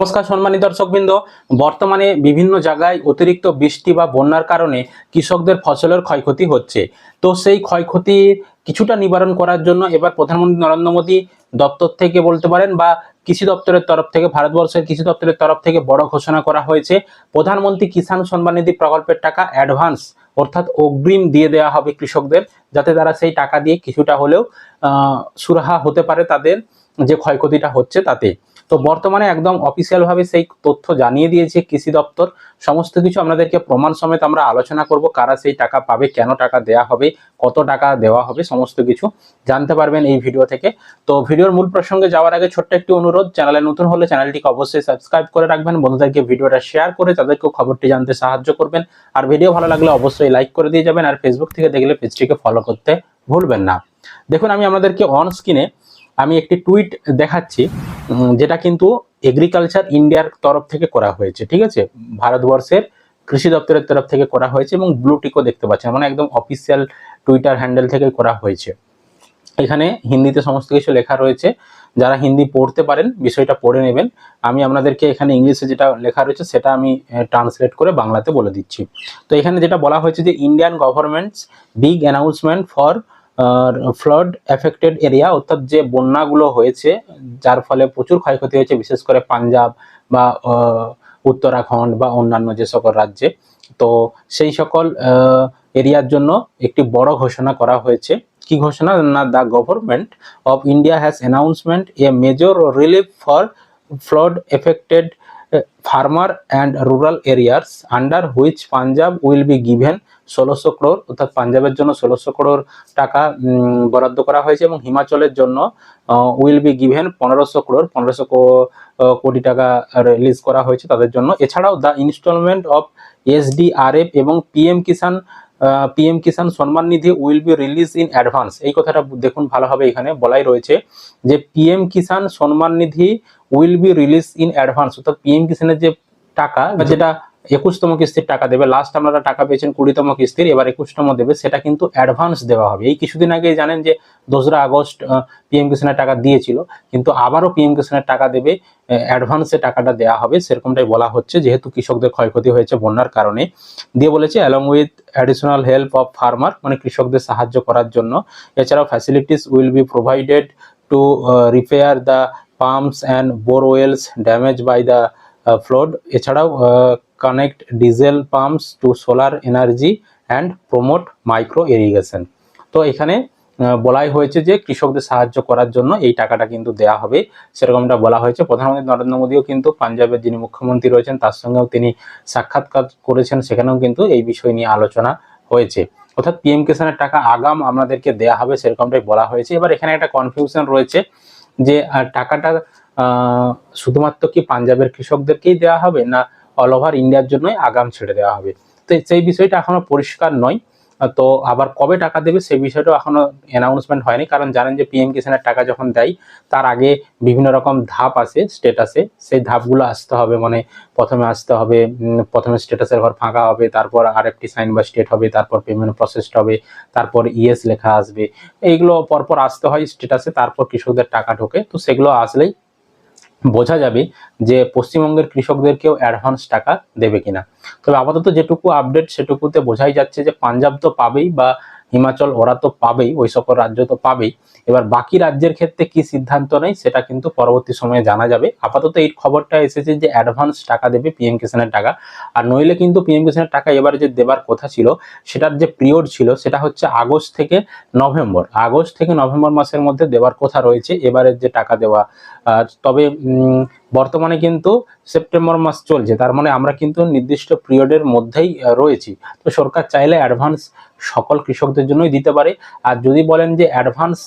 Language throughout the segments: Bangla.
নমস্কার সম্মানিত দর্শকবৃন্দ। বর্তমানে বিভিন্ন জায়গায় অতিরিক্ত বৃষ্টি বা বন্যার কারণে কৃষকদের ফসলের ক্ষয়ক্ষতি হচ্ছে। তো সেই ক্ষয়ক্ষতির কিছুটা নিবারণ করার জন্য এবার প্রধানমন্ত্রী নরেন্দ্র মোদী দপ্তর থেকে বলতে পারেন বা কৃষি দপ্তরের তরফ থেকে, ভারতবর্ষের কৃষি দপ্তরের তরফ থেকে বড় ঘোষণা করা হয়েছে। প্রধানমন্ত্রী কিষাণ সম্মান নিধি প্রকল্পের টাকা অ্যাডভান্স অর্থাৎ অগ্রিম দিয়ে দেওয়া হবে কৃষকদের, যাতে তারা সেই টাকা দিয়ে কিছুটা হলেও সুরাহা হতে পারে তাদের যে ক্ষয়ক্ষতিটা হচ্ছে তাতে। তো বর্তমানে একদম অফিসিয়াল ভাবে সেই তথ্য জানিয়ে দিয়েছে কৃষি দপ্তর। সমস্ত কিছু আপনাদেরকে প্রমাণ সমেত আমরা আলোচনা করব, কারা সেই টাকা পাবে, কেন টাকা দেয়া হবে, কত টাকা দেওয়া হবে, সমস্ত কিছু জানতে পারবেন এই ভিডিও থেকে। তো ভিডিওর মূল প্রসঙ্গে যাওয়ার আগে ছোট্ট একটি অনুরোধ, চ্যানেলে নতুন হলে চ্যানেলটিকে অবশ্যই সাবস্ক্রাইব করে রাখবেন, বন্ধুদেরকে ভিডিওটা শেয়ার করে তাদেরকেও খবরটি জানতে সাহায্য করবেন। আর ভিডিও ভালো লাগলে অবশ্যই লাইক করে দিয়ে যাবেন, আর ফেসবুক থেকে দেখলে পেজটিকে ফলো করতে ভুলবেন না। দেখুন, আমি আপনাদেরকে অন স্ক্রিনে আমি একটি টুইট দেখাচ্ছি যেটা কিন্তু এগ্রিকালচার ইন্ডিয়ার তরফ থেকে করা হয়েছে, ঠিক আছে? ভারতবর্ষের কৃষি দপ্তরের তরফ থেকে করা হয়েছে এবং ব্লু টিকও দেখতে পাচ্ছেন মানে একদম অফিসিয়াল টুইটার হ্যান্ডেল থেকে করা হয়েছে। এখানে হিন্দিতে সমস্ত কিছু লেখা রয়েছে, যারা হিন্দি পড়তে পারেন, বিষয়টা পড়ে নেবেন। আমি আপনাদেরকে এখানে ইংলিশে যেটা লেখা রয়েছে, সেটা আমি ট্রান্সলেট করে বাংলাতে বলে দিচ্ছি। তো এখানে যেটা বলা হয়েছে যে Indian governments big announcement for flood affected area অর্থাৎ যে বন্যাগুলো হয়েছে, যার ফলে প্রচুর ক্ষয়ক্ষতি হয়েছে, বিশেষ করে পাঞ্জাব বা উত্তরাখণ্ড বা অন্যান্য যে সকল রাজ্যে। তো সেই সকল এরিয়ার জন্য একটি বড় ঘোষণা করা হয়েছে। কি ঘোষণা? না the government of India has announcement a major relief for flood affected farmer and rural areas under which Punjab will be given ষোলোশো ক্রোর অর্থাৎ পাঞ্জাবের জন্য ষোলোশো ক্রোর টাকা বরাদ্দ করা হয়েছে এবং হিমাচলের জন্য উইল বি গিভেন পনেরোশো ক্রোর পনেরোশো কোটি টাকা রিলিজ করা হয়েছে তাদের জন্য। এছাড়াও দ্য ইনস্টলমেন্ট অফ এসডিআরএফ এবং PM Kisan PM Kisan Samman Nidhi will be release in advance. এই কথাটা দেখুন ভালোভাবে এখানে বলাই রয়েছে যে PM Kisan Samman Nidhi will be release in advance. অর্থাৎ পিএম কিষাণের যে টাকা যেটা একুশতম কিস্তির টাকা দেবে। লাস্ট আপনারা টাকা পেয়েছেন কুড়িতম কিস্তির, এবার একুশতম দেবে। সেটা কিন্তু অ্যাডভান্স দেওয়া হবে। এই কিছুদিন আগে জানেন যে দোসরা আগস্ট পিএম কিষাণের টাকা দিয়েছিল, কিন্তু আবারও পিএম কিষাণের টাকা দেবে অ্যাডভান্সে টাকাটা দেওয়া হবে। সেরকমটাই বলা হচ্ছে, যেহেতু কৃষকদের ক্ষয়ক্ষতি হয়েছে বন্যার কারণে। দিয়ে বলেছে along with additional help of farmer মানে কৃষকদের সাহায্য করার জন্য। এছাড়াও facilities will be provided to repair the pumps and borewells damage by the flood এছাড়াও connect diesel pumps to solar energy and promote micro irrigation তো এখানে বলাই হয়েছে যে কৃষকদের সাহায্য করার জন্য এই টাকাটা কিন্তু দেয়া হবে। সেরকমটা বলা হয়েছে। প্রধানমন্ত্রী নরেন্দ্র মোদীও কিন্তু পাঞ্জাবের যিনি মুখ্যমন্ত্রী রয়েছেন, তার সঙ্গেও তিনি সাক্ষাৎকার করেছেন। সেখানেও কিন্তু এই বিষয় নিয়ে আলোচনা হয়েছে। অর্থাৎ পিএম কিষানের টাকা আগাম আপনাদেরকে দেয়া হবে, সেরকমটাই বলা হয়েছে। এবার এখানে একটা কনফিউশন রয়েছে যে টাকাটা শুধুমাত্র কি পাঞ্জাবের কৃষকদেরকেই দেওয়া হবে না অল ওভার ইন্ডিয়ার জন্যই আগাম ছেড়ে দেওয়া হবে। তো সেই বিষয়টা এখনও পরিষ্কার নয়। তো আবার কবে টাকা দেবে সেই বিষয়টাও এখনও অ্যানাউন্সমেন্ট হয়নি। কারণ জানেন যে পিএম কিষানের টাকা যখন দেয়, তার আগে বিভিন্ন রকম ধাপ আসে স্টেটাসে সেই ধাপগুলো আসতে হবে মানে প্রথমে আসতে হবে প্রথমে স্টেটাসের ঘর ফাঁকা হবে, তারপর আরেকটি সাইন বা স্টেট হবে, তারপর পেমেন্ট প্রসেসড হবে, তারপর ইএস লেখা আসবে। এইগুলো পরপর আসতে হয় স্টেটাসে তারপর কৃষকদের টাকা ঢোকে। তো সেগুলো আসলেই বোঝা যাবে যে পশ্চিমবঙ্গের কৃষকদেরকেও অ্যাডভান্স টাকা দেবে কিনা। তবে আপাতত যেটুকু আপডেট সেটুকুতে বোঝাই যাচ্ছে যে পাঞ্জাব তো পাবেই বা হিমাচল ওরা তো পাবেই, ওই সকল রাজ্য তো পাবেই। এবার বাকি রাজ্যের ক্ষেত্রে কি সিদ্ধান্ত নেই সেটা কিন্তু পরবর্তী সময়ে জানা যাবে। আপাতত এই খবরটা এসেছে যে অ্যাডভান্স টাকা দেবে পিএম কিষানের টাকা। আর নইলে কিন্তু পিএম কিষানের টাকা এবারে যে দেবার কথা ছিল, সেটার যে পিরিয়ড ছিল, সেটা হচ্ছে আগস্ট থেকে নভেম্বর। আগস্ট থেকে নভেম্বর মাসের মধ্যে দেওয়ার কথা রয়েছে। এবারের যে টাকা দেওয়া তবে বর্তমানে কিন্তু সেপ্টেম্বর মাস চলছে, তার মানে আমরা কিন্তু নির্দিষ্ট পিরিয়ডের মধ্যেই রয়েছি। তো সরকার চাইলে অ্যাডভান্স সকল কৃষকদের জন্যই দিতে পারে। আর যদি বলেন যে অ্যাডভান্স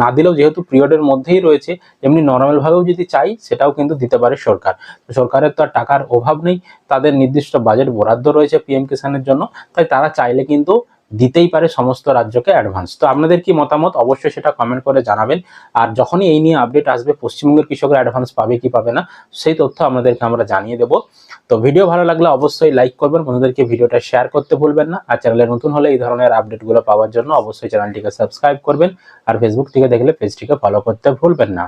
না দিলেও যেহেতু পিরিয়ডের মধ্যেই রয়েছে এমনি নর্মালভাবেও যদি চাই, সেটাও কিন্তু দিতে পারে সরকার। তো সরকারের তো আর টাকার অভাব নেই, তাদের নির্দিষ্ট বাজেট বরাদ্দ রয়েছে পিএম কিষানের জন্য, তাই তারা চাইলে কিন্তু দিতেই পারে সমস্ত রাজ্যকে অ্যাডভান্স তো আপনাদের কি মতামত? অবশ্যই সেটা কমেন্ট করে জানাবেন। আর যখনই এই নিয়ে আপডেট আসবে, পশ্চিমবঙ্গের কৃষকরা অ্যাডভান্স পাবে কি পাবে না, সেই তথ্য আপনাদেরকে আমরা জানিয়ে দেবো। তো ভিডিও ভালো লাগলে অবশ্যই লাইক করবেন, বন্ধুদেরকে ভিডিওটা শেয়ার করতে ভুলবেন না। আর চ্যানেলে নতুন হলে এই ধরনের আপডেটগুলো পাওয়ার জন্য অবশ্যই চ্যানেলটিকে সাবস্ক্রাইব করবেন। আর ফেসবুক থেকে দেখলে পেজটিকে ফলো করতে ভুলবেন না।